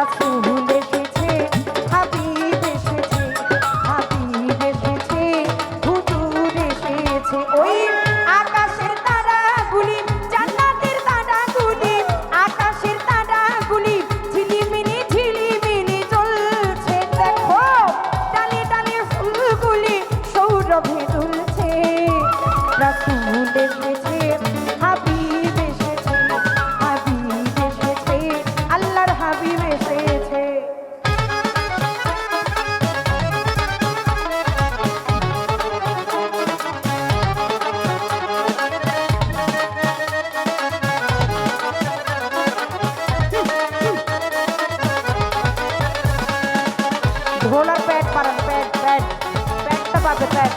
coração roller pad పరం pad pad pad Babu pad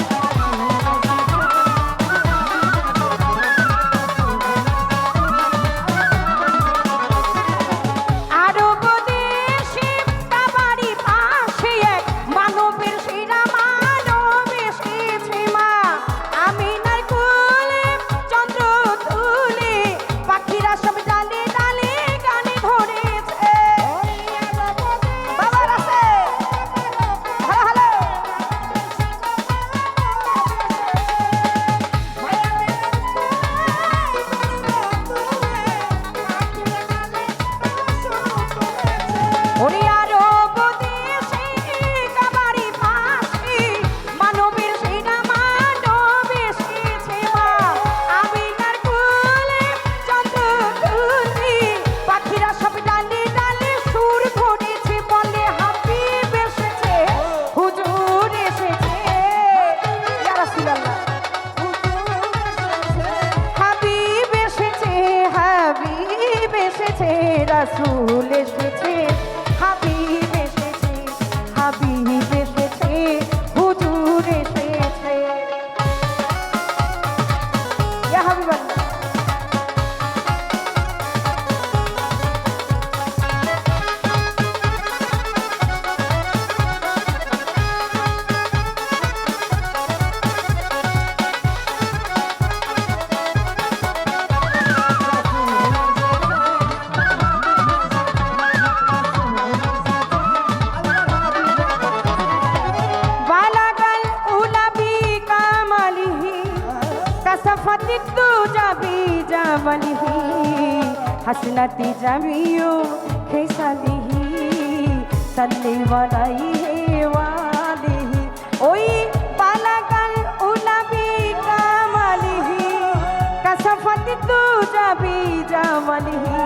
যাবি যাবলিহি হাসনাতি যাবিও খেসালিহি সাল্লি বলাইহি ওয়ালিহি ওই পালাকাল উলাবি কামালিহি কাসাফাতি তু যাবি যাবলিহি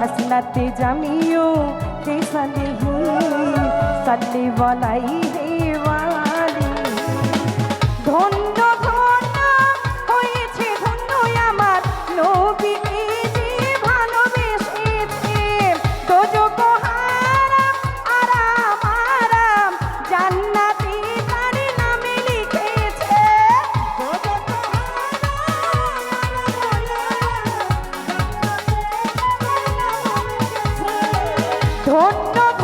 হাসনাতি জামিও খেসালিহি সাল্লি বলাইহি ওয়ালিহি ধন্য ধন্য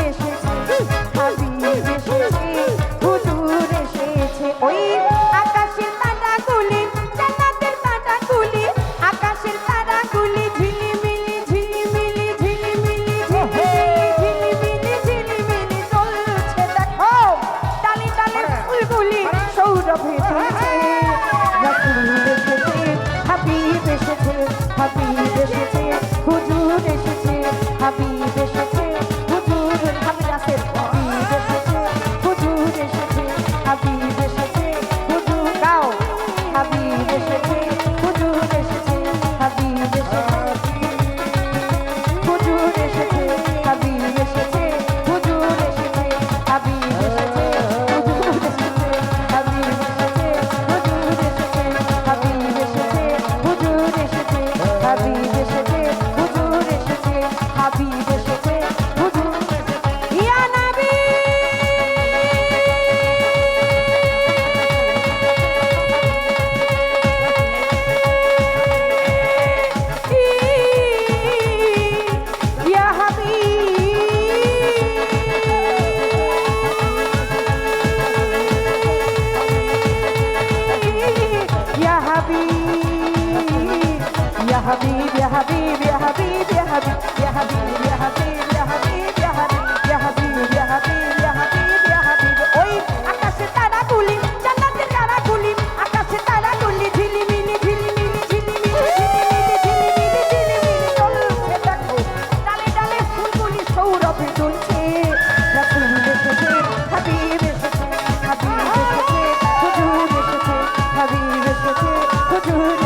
حبيبي يا حبيبي يا حبيبي يا حبيبي يا حبيبي يا حبيبي يا حبيبي يا حبيبي يا حبيبي يا حبيبي يا حبيبي يا حبيبي ওই আকাশে তারা তুলি জান্নাতে তারা তুলি আকাশে তারা তুলি ঝিলিমিলি ঝিলিমিলি ঝিলিমিলি ঝিলিমিলি ঝিলিমিলি ঝিলিমিলি চলছে দেখো ডালে ডালে ফুলগুলি সৌরভে জ্বলছে রাসূল দেখেছে হাবিব এসেছে হাবিব এসেছে হুজুর এসেছে হাবিব এসেছে হুজুর